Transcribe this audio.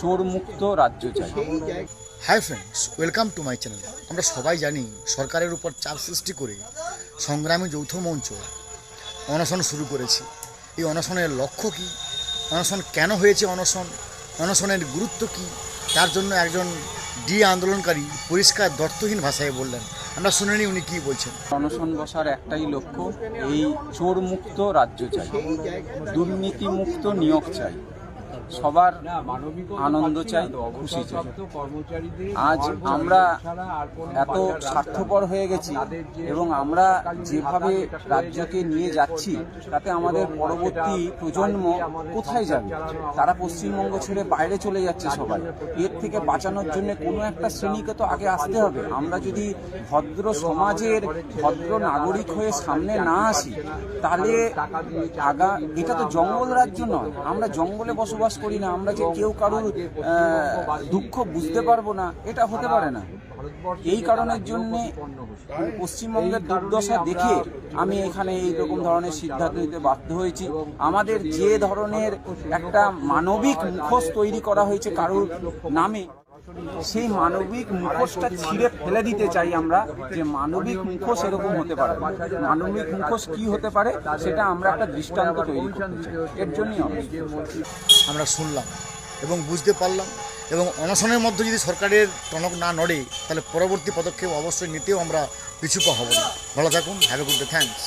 চোর মুক্ত রাজ্য চাই। Hi friends welcome to my channel আমরা সবাই জানি সরকারের উপর চাপ সৃষ্টি করে সংগ্রামী যৌথ মঞ্চ অনশন শুরু করেছে। এই অনশনের লক্ষ্য কী? অনশন কেন হয়েছে অনশন? অনশনের গুরুত্ব কী? তার জন্য একজন ডি আন্দোলনকারী পরিষ্কার দর্থহীন ভাষায় বললেন। আমরা শুনে নিই উনি কী বলছেন। অনশন বসার একটাই লক্ষ্য এই চোর মুক্ত রাজ্য চাই। দুর্নীতি মুক্ত নিয়োগ চাই। সবার আনন্দ চাই খুশি চাই। আজ আমরা এত স্বার্থপর হয়ে গেছি এবং আমরা যেভাবে রাজ্যকে নিয়ে যাচ্ছি তাতে আমাদের পরবর্তী প্রজন্ম কোথায় যাবে? তারা পশ্চিমবঙ্গ ছেড়ে বাইরে চলে যাচ্ছে সবাই। এর থেকে বাঁচানোর জন্য কোনো একটা শ্রেণীকে তো আগে আসতে হবে। আমরা যদি ভদ্র সমাজের ভদ্র নাগরিক হয়ে সামনে না আসি তাহলে আগা এটা তো জঙ্গল রাজ্য নয়। আমরা জঙ্গলে বসবাস করি না আমরা যে কেউ কারোর দুঃখ বুঝতে পারব না এটা হতে পারে না। এই কারণের জন্য পশ্চিমবঙ্গের দুর্দশা দেখে আমি এখানে এই রকম ধরনের সিদ্ধান্ত নিতে বাধ্য হয়েছি। আমাদের যে ধরনের একটা মানবিক মুখোশ তৈরি করা হয়েছে কারোর নামে। সেই মানবিক মুখোশটা ছিঁড়ে ফেলে দিতে চাই আমরা যে মানবিক মুখোশ এরকম হতে পারে। মানবিক মুখোশ কি হতে পারে সেটা আমরা একটা দৃষ্টান্ত তৈরি এর জন্যই আমরা আমরা শুনলাম এবং বুঝতে পারলাম এবং অনশনের মধ্যে যদি সরকারের টনক না নড়ে, তাহলে পরবর্তী পদক্ষেপ অবশ্যই নিতেও আমরা পিছুপা হব না। ভালো থাকুন have a good day thanks